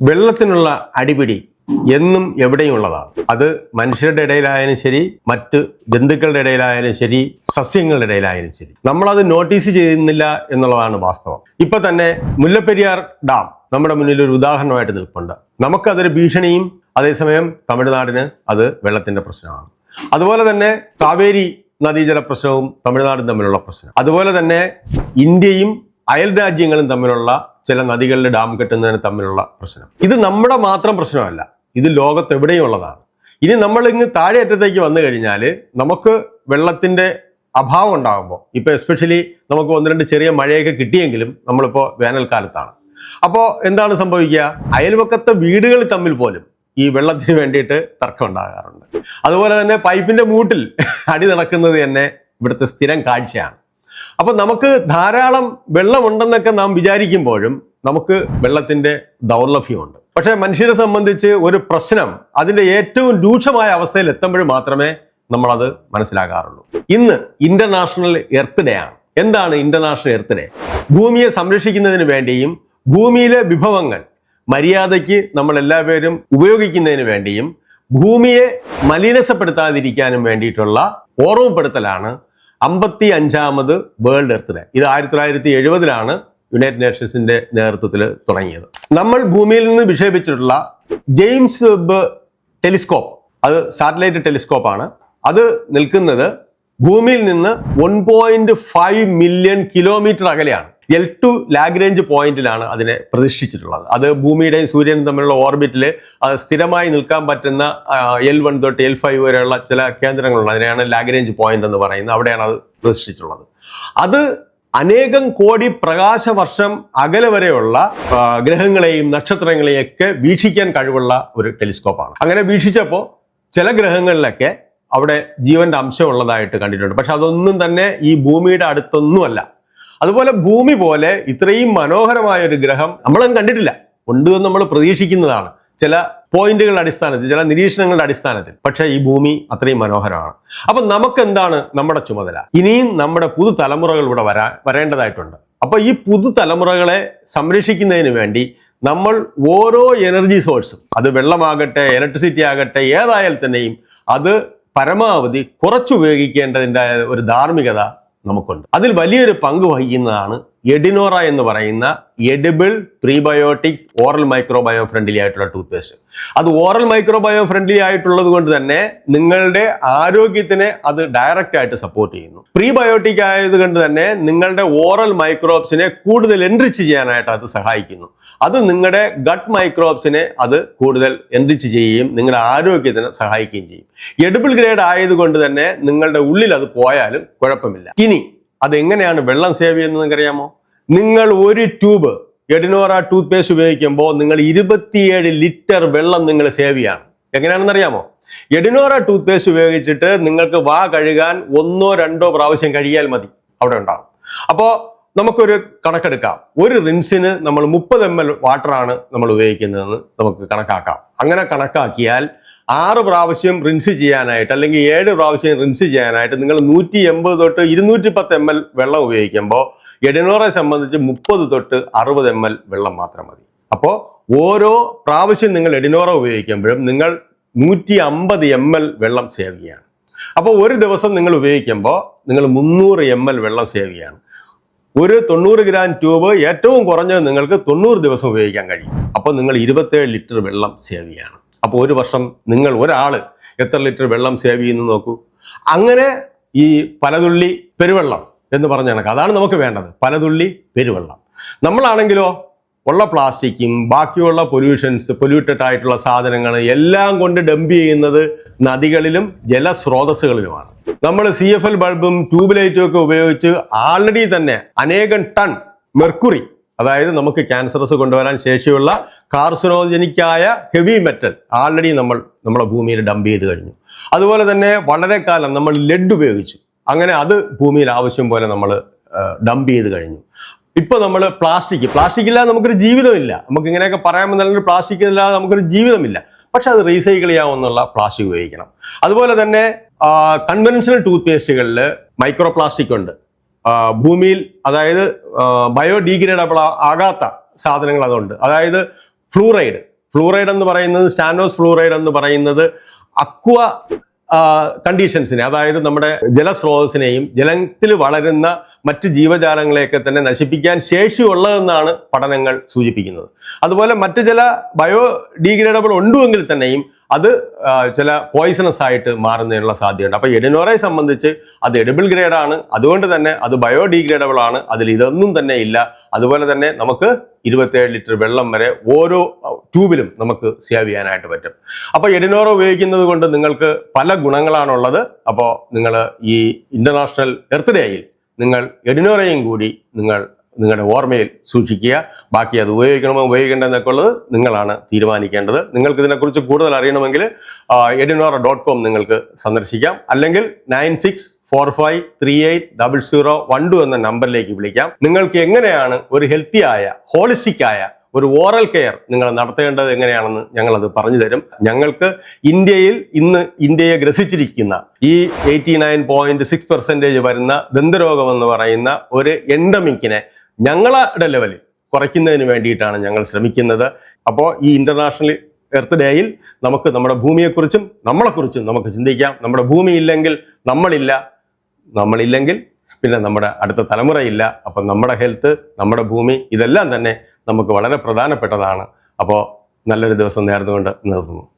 വെള്ളത്തിനുള്ള അടിപിടി എന്നും എവിടെയും ഉള്ളതാണ് അത് മനുഷ്യരുടെ ഇടയിലായാലും ശരി മറ്റ് ജന്തുക്കളുടെ ഇടയിലായാലും ശരി സസ്യങ്ങളുടെ ഇടയിലായാലും ശരി. നമ്മളത് നോട്ടീസ് ചെയ്യുന്നില്ല എന്നുള്ളതാണ് വാസ്തവം. ഇപ്പൊ തന്നെ മുല്ലപ്പെരിയാർ ഡാം നമ്മുടെ മുന്നിൽ ഒരു ഉദാഹരണമായിട്ട് നിൽപ്പുണ്ട്. നമുക്കതൊരു ഭീഷണിയും അതേസമയം തമിഴ്നാടിന് അത് വെള്ളത്തിന്റെ പ്രശ്നമാണ്. അതുപോലെ തന്നെ കാവേരി നദീജല പ്രശ്നവും തമിഴ്നാടും തമ്മിലുള്ള പ്രശ്നം. അതുപോലെ തന്നെ ഇന്ത്യയും അയൽ രാജ്യങ്ങളും തമ്മിലുള്ള ചില നദികളിൽ ഡാം കെട്ടുന്നതിന് തമ്മിലുള്ള പ്രശ്നം. ഇത് നമ്മുടെ മാത്രം പ്രശ്നമല്ല. ഇത് ലോകത്തെവിടെയും ഉള്ളതാണ്. ഇനി നമ്മൾ ഇങ്ങ് താഴെ അറ്റത്തേക്ക് വന്നു കഴിഞ്ഞാൽ നമുക്ക് വെള്ളത്തിന്റെ അഭാവം ഉണ്ടാകുമ്പോൾ ഇപ്പൊ എസ്പെഷ്യലി നമുക്ക് ഒന്ന് രണ്ട് ചെറിയ മഴയൊക്കെ കിട്ടിയെങ്കിലും നമ്മളിപ്പോൾ വേനൽക്കാലത്താണ്. അപ്പോൾ എന്താണ് സംഭവിക്കുക? അയൽവക്കത്തെ വീടുകൾ തമ്മിൽ പോലും ഈ വെള്ളത്തിന് വേണ്ടിയിട്ട് തർക്കം ഉണ്ടാകാറുണ്ട്. അതുപോലെ തന്നെ പൈപ്പിന്റെ മൂട്ടിൽ അടി നടക്കുന്നത് തന്നെ ഇവിടുത്തെ സ്ഥിരം കാഴ്ചയാണ്. അപ്പൊ നമുക്ക് ധാരാളം വെള്ളമുണ്ടെന്നൊക്കെ നാം വിചാരിക്കുമ്പോഴും നമുക്ക് വെള്ളത്തിന്റെ ദൗർലഭ്യമുണ്ട്. പക്ഷേ മനുഷ്യരെ സംബന്ധിച്ച് ഒരു പ്രശ്നം അതിന്റെ ഏറ്റവും രൂക്ഷമായ അവസ്ഥയിൽ എത്തുമ്പോൾ മാത്രമേ നമ്മളത് മനസ്സിലാകാറുള്ളൂ. ഇന്ന് ഇന്റർനാഷണൽ എർത്ത് ഡേ ആണ്. എന്താണ് ഇന്റർനാഷണൽ എർത്ത് ഡേ ഭൂമിയെ സംരക്ഷിക്കുന്നതിന് വേണ്ടിയും ഭൂമിയിലെ വിഭവങ്ങൾ മര്യാദയ്ക്ക് നമ്മൾ എല്ലാവരും ഉപയോഗിക്കുന്നതിന് വേണ്ടിയും ഭൂമിയെ മലിനസപ്പെടുത്താതിരിക്കാനും വേണ്ടിയിട്ടുള്ള ഓർമ്മപ്പെടുത്തലാണ് അമ്പത്തി അഞ്ചാമത് വേൾഡ് എർത്ത് ഡേ ഇത് ആയിരത്തി തൊള്ളായിരത്തി എഴുപതിലാണ് യുണൈറ്റഡ് നേഷൻസിന്റെ നേതൃത്വത്തിൽ തുടങ്ങിയത്. നമ്മൾ ഭൂമിയിൽ നിന്ന് വിക്ഷേപിച്ചിട്ടുള്ള ജെയിംസ് വെബ് ടെലിസ്കോപ്പ് അത് സാറ്റലൈറ്റ് ടെലിസ്കോപ്പ് ആണ് അത് നിൽക്കുന്നത് ഭൂമിയിൽ നിന്ന് one point five million kilometre അകലെയാണ്. എൽ ടു ലാഗ്രേഞ്ച് പോയിന്റിലാണ് അതിനെ പ്രതിഷ്ഠിച്ചിട്ടുള്ളത്. അത് ഭൂമിയുടെയും സൂര്യനും തമ്മിലുള്ള ഓർബിറ്റിൽ അത് സ്ഥിരമായി നിൽക്കാൻ പറ്റുന്ന എൽ വൺ തൊട്ട് എൽ ഫൈവ് വരെയുള്ള ചില കേന്ദ്രങ്ങളുണ്ട്. അതിനെയാണ് ലാഗ്രേഞ്ച് പോയിന്റ് എന്ന് പറയുന്നത്. അവിടെയാണ് അത് പ്രതിഷ്ഠിച്ചിട്ടുള്ളത്. അത് അനേകം കോടി പ്രകാശ വർഷം അകലെ വരെയുള്ള ഗ്രഹങ്ങളെയും നക്ഷത്രങ്ങളെയും ഒക്കെ വീക്ഷിക്കാൻ കഴിവുള്ള ഒരു ടെലിസ്കോപ്പാണ്. അങ്ങനെ വീക്ഷിച്ചപ്പോൾ ചില ഗ്രഹങ്ങളിലൊക്കെ അവിടെ ജീവന്റെ അംശം ഉള്ളതായിട്ട് കണ്ടിട്ടുണ്ട്. പക്ഷെ അതൊന്നും തന്നെ ഈ ഭൂമിയുടെ അടുത്തൊന്നുമല്ല. അതുപോലെ ഭൂമി പോലെ ഇത്രയും മനോഹരമായ ഒരു ഗ്രഹം നമ്മളും കണ്ടിട്ടില്ല. ഉണ്ട് നമ്മൾ പ്രതീക്ഷിക്കുന്നതാണ്. ചില പോയിന്റുകളുടെ അടിസ്ഥാനത്തിൽ ചില നിരീക്ഷണങ്ങളുടെ അടിസ്ഥാനത്തിൽ. പക്ഷേ ഈ ഭൂമി അത്രയും മനോഹരമാണ്. അപ്പൊ നമുക്ക് എന്താണ് നമ്മുടെ ചുമതല? ഇനിയും നമ്മുടെ പുതുതലമുറകൾ ഇവിടെ വരാ വരേണ്ടതായിട്ടുണ്ട്. അപ്പൊ ഈ പുതുതലമുറകളെ സംരക്ഷിക്കുന്നതിന് വേണ്ടി നമ്മൾ ഓരോ എനർജി സോഴ്സും അത് വെള്ളമാകട്ടെ ഇലക്ട്രിസിറ്റി ആകട്ടെ ഏതായാൽ തന്നെയും അത് പരമാവധി കുറച്ചുപയോഗിക്കേണ്ടതിന്റെ ഒരു ധാർമ്മികത നമുക്കുണ്ട്. അതിൽ വലിയൊരു പങ്ക് വഹിക്കുന്നതാണ് എഡിനോറ എന്ന് പറയുന്ന edible prebiotic oral microbiome friendly ആയിട്ടുള്ള ടൂത്ത് പേസ്റ്റ് അത് ഓറൽ മൈക്രോബയോ ഫ്രണ്ട്ലി ആയിട്ടുള്ളത് കൊണ്ട് തന്നെ നിങ്ങളുടെ ആരോഗ്യത്തിനെ അത് ഡയറക്റ്റ് ആയിട്ട് സപ്പോർട്ട് ചെയ്യുന്നു. പ്രീബയോട്ടിക് ആയത് കൊണ്ട് തന്നെ നിങ്ങളുടെ ഓറൽ മൈക്രോബ്സിനെ കൂടുതൽ എൻറിച്ച് ചെയ്യാനായിട്ട് അത് സഹായിക്കുന്നു. അത് നിങ്ങളുടെ ഗട്ട് മൈക്രോബ്സിനെ അത് കൂടുതൽ എൻറിച്ച് ചെയ്യുകയും നിങ്ങളുടെ ആരോഗ്യത്തിന് സഹായിക്കുകയും ചെയ്യും. എഡിബിൾ ഗ്രേഡ് ആയതുകൊണ്ട് തന്നെ നിങ്ങളുടെ ഉള്ളിൽ അത് പോയാലും കുഴപ്പമില്ല. ഇനി അതെങ്ങനെയാണ് വെള്ളം സേവ് ചെയ്യുന്നത് നിങ്ങൾക്കറിയാമോ നിങ്ങൾ ഒരു ട്യൂബ് എഡിനോറ ടൂത്ത് പേസ്റ്റ് ഉപയോഗിക്കുമ്പോൾ നിങ്ങൾ ഇരുപത്തിയേഴ് ലിറ്റർ വെള്ളം നിങ്ങൾ സേവ് ചെയ്യാണ്. എങ്ങനെയാണെന്ന് അറിയാമോ എഡിനോറ ടൂത്ത് പേസ്റ്റ് ഉപയോഗിച്ചിട്ട് നിങ്ങൾക്ക് വാ കഴുകാൻ ഒന്നോ രണ്ടോ പ്രാവശ്യം കഴുകിയാൽ മതി. അവിടെ ഉണ്ടാവും. അപ്പോൾ നമുക്കൊരു കണക്കെടുക്കാം. ഒരു റിൻസിന് നമ്മൾ മുപ്പത് എം എൽ വാട്ടറാണ് നമ്മൾ ഉപയോഗിക്കുന്നതെന്ന് നമുക്ക് കണക്കാക്കാം. അങ്ങനെ കണക്കാക്കിയാൽ ആറ് പ്രാവശ്യം റിൻസ് ചെയ്യാനായിട്ട് അല്ലെങ്കിൽ ഏഴ് പ്രാവശ്യം റിൻസ് ചെയ്യാനായിട്ട് നിങ്ങൾ നൂറ്റി എൺപത് തൊട്ട് ഇരുന്നൂറ്റി പത്ത് എം എൽ വെള്ളം ഉപയോഗിക്കുമ്പോൾ എഡിനോറെ സംബന്ധിച്ച് മുപ്പത് തൊട്ട് അറുപത് എം എൽ വെള്ളം മാത്രം മതി. അപ്പോൾ ഓരോ പ്രാവശ്യം നിങ്ങൾ എഡിനോറ ഉപയോഗിക്കുമ്പോഴും നിങ്ങൾ നൂറ്റി അമ്പത് എം എൽ വെള്ളം സേവ് ചെയ്യാണ്. അപ്പോൾ ഒരു ദിവസം നിങ്ങൾ ഉപയോഗിക്കുമ്പോൾ നിങ്ങൾ മുന്നൂറ് എം എൽ വെള്ളം സേവ് ചെയ്യാണ്. ഒരു തൊണ്ണൂറ് ഗ്രാം ട്യൂബ് ഏറ്റവും കുറഞ്ഞത് നിങ്ങൾക്ക് തൊണ്ണൂറ് ദിവസം ഉപയോഗിക്കാൻ കഴിയും. അപ്പോൾ നിങ്ങൾ ഇരുപത്തേഴ് ലിറ്റർ വെള്ളം സേവ് ചെയ്യണം. അപ്പോൾ ഒരു വർഷം നിങ്ങൾ ഒരാൾ എത്ര ലിറ്റർ വെള്ളം സേവ് ചെയ്യുന്നു നോക്കൂ. അങ്ങനെ ഈ പലതുള്ളി പെരുവെള്ളം എന്ന് പറഞ്ഞ കണക്ക്. അതാണ് നമുക്ക് വേണ്ടത്. പലതുള്ളി പെരുവെള്ളം. നമ്മളാണെങ്കിലോ ഉള്ള പ്ലാസ്റ്റിക്കും ബാക്കിയുള്ള പൊല്യൂഷൻസ് പൊല്യൂട്ടഡ് ആയിട്ടുള്ള സാധനങ്ങൾ എല്ലാം കൊണ്ട് ഡംപ് ചെയ്യുന്നത് നദികളിലും ജലസ്രോതസ്സുകളിലുമാണ്. നമ്മൾ സി എഫ് എൽ ബൾബും ട്യൂബ് ലൈറ്റും ഒക്കെ ഉപയോഗിച്ച് ആൾറെഡി തന്നെ അനേകം ടൺ മെർക്കുറി അതായത് നമുക്ക് ക്യാൻസറസ് കൊണ്ടുവരാൻ ശേഷിയുള്ള കാർസിനോജനിക്കായ ഹെവി മെറ്റൽ ആൾറെഡി നമ്മൾ നമ്മുടെ ഭൂമിയിൽ ഡംപ് ചെയ്ത് കഴിഞ്ഞു. അതുപോലെ തന്നെ വളരെ കാലം നമ്മൾ ലെഡ് ഉപയോഗിച്ചു. അങ്ങനെ അത് ഭൂമിയിൽ ആവശ്യം പോലെ നമ്മൾ ഡംപ് ചെയ്ത് കഴിഞ്ഞു. ഇപ്പൊ നമ്മൾ പ്ലാസ്റ്റിക് പ്ലാസ്റ്റിക് ഇല്ലാതെ നമുക്കൊരു ജീവിതമില്ല. നമുക്ക് ഇങ്ങനെയൊക്കെ പറയാമെന്നല്ല പ്ലാസ്റ്റിക് ഇല്ലാതെ നമുക്കൊരു ജീവിതമില്ല. പക്ഷെ അത് റീസൈക്കിൾ ചെയ്യാവുന്നുള്ള പ്ലാസ്റ്റിക് ഉപയോഗിക്കണം. അതുപോലെ തന്നെ കൺവെൻഷണൽ ടൂത്ത് പേസ്റ്റുകളിൽ മൈക്രോ പ്ലാസ്റ്റിക് ഉണ്ട് ഭൂമിയിൽ അതായത് ബയോഡീഗ്രേഡബിൾ ആകാത്ത സാധനങ്ങൾ അതുണ്ട്. അതായത് ഫ്ലൂറൈഡ് ഫ്ലൂറൈഡ് എന്ന് പറയുന്നത് സ്റ്റാൻഡോസ് ഫ്ലൂറൈഡ് എന്ന് പറയുന്നത് അക്വ കണ്ടീഷൻസിനെ അതായത് നമ്മുടെ ജലസ്രോതസ്സിനെയും ജലത്തിൽ വളരുന്ന മറ്റ് ജീവജാലങ്ങളെയൊക്കെ തന്നെ നശിപ്പിക്കാൻ ശേഷിയുള്ളതെന്നാണ് പഠനങ്ങൾ സൂചിപ്പിക്കുന്നത്. അതുപോലെ മറ്റ് ചില ബയോ ഡീഗ്രേഡബിൾ ഉണ്ടുവെങ്കിൽ തന്നെയും അത് ചില പോയിസണസ് ആയിട്ട് മാറുന്നതിനുള്ള സാധ്യതയുണ്ട്. അപ്പോൾ എഡിനോറയെ സംബന്ധിച്ച് അത് എഡിബിൾ ഗ്രേഡാണ് അതുകൊണ്ട് തന്നെ അത് ബയോഡീഗ്രേഡബിൾ ആണ്. അതിൽ ഇതൊന്നും തന്നെ ഇല്ല. അതുപോലെ തന്നെ നമുക്ക് ഇരുപത്തേഴ് ലിറ്റർ വെള്ളം വരെ ഓരോ ട്യൂബിലും നമുക്ക് സേവ് ചെയ്യാനായിട്ട് പറ്റും. അപ്പോൾ എഡിനോറ ഉപയോഗിക്കുന്നത് കൊണ്ട് നിങ്ങൾക്ക് പല ഗുണങ്ങളാണുള്ളത്. അപ്പോൾ നിങ്ങൾ ഈ ഇന്റർനാഷണൽ എർത്ത് ഡേയിൽ നിങ്ങൾ എഡിനോറയും കൂടി നിങ്ങൾ നിങ്ങളുടെ ഓർമ്മയിൽ സൂക്ഷിക്കുക. ബാക്കി അത് ഉപയോഗിക്കണമോ ഉപയോഗിക്കേണ്ടതെന്നൊക്കെ ഉള്ളത് നിങ്ങളാണ് തീരുമാനിക്കേണ്ടത്. നിങ്ങൾക്ക് ഇതിനെക്കുറിച്ച് കൂടുതൽ അറിയണമെങ്കിൽ എഡിനോറ ഡോട്ട് കോം നിങ്ങൾക്ക് സന്ദർശിക്കാം. അല്ലെങ്കിൽ nine six four five three eight double zero one two എന്ന നമ്പറിലേക്ക് വിളിക്കാം. നിങ്ങൾക്ക് എങ്ങനെയാണ് ഒരു ഹെൽത്തിയായ ആയ ഹോളിസ്റ്റിക് ആയ ഒരു ഓറൽ കെയർ നിങ്ങൾ നടത്തേണ്ടത് എങ്ങനെയാണെന്ന് ഞങ്ങളത് പറഞ്ഞു തരും. ഞങ്ങൾക്ക് ഇന്ത്യയിൽ ഇന്ന് ഇന്ത്യയെ ഗ്രസിച്ചിരിക്കുന്ന ഈ eighty nine point six percentage വരുന്ന ദന്തരോഗം എന്ന് പറയുന്ന ഒരു എൻഡമിക്കിനെ ഞങ്ങളുടെ ലെവലിൽ കുറയ്ക്കുന്നതിന് വേണ്ടിയിട്ടാണ് ഞങ്ങൾ ശ്രമിക്കുന്നത്. അപ്പോൾ ഈ ഇന്റർനാഷണൽ എർത്ത് ഡേയിൽ നമുക്ക് നമ്മുടെ ഭൂമിയെക്കുറിച്ചും നമ്മളെക്കുറിച്ചും നമുക്ക് ചിന്തിക്കാം. നമ്മുടെ ഭൂമി ഇല്ലെങ്കിൽ നമ്മളില്ല. നമ്മളില്ലെങ്കിൽ പിന്നെ നമ്മുടെ അടുത്ത തലമുറയില്ല. അപ്പം നമ്മുടെ ഹെൽത്ത് നമ്മുടെ ഭൂമി ഇതെല്ലാം തന്നെ നമുക്ക് വളരെ പ്രധാനപ്പെട്ടതാണ്. അപ്പോൾ നല്ലൊരു ദിവസം നേർന്നുകൊണ്ട് നിർത്തുന്നു.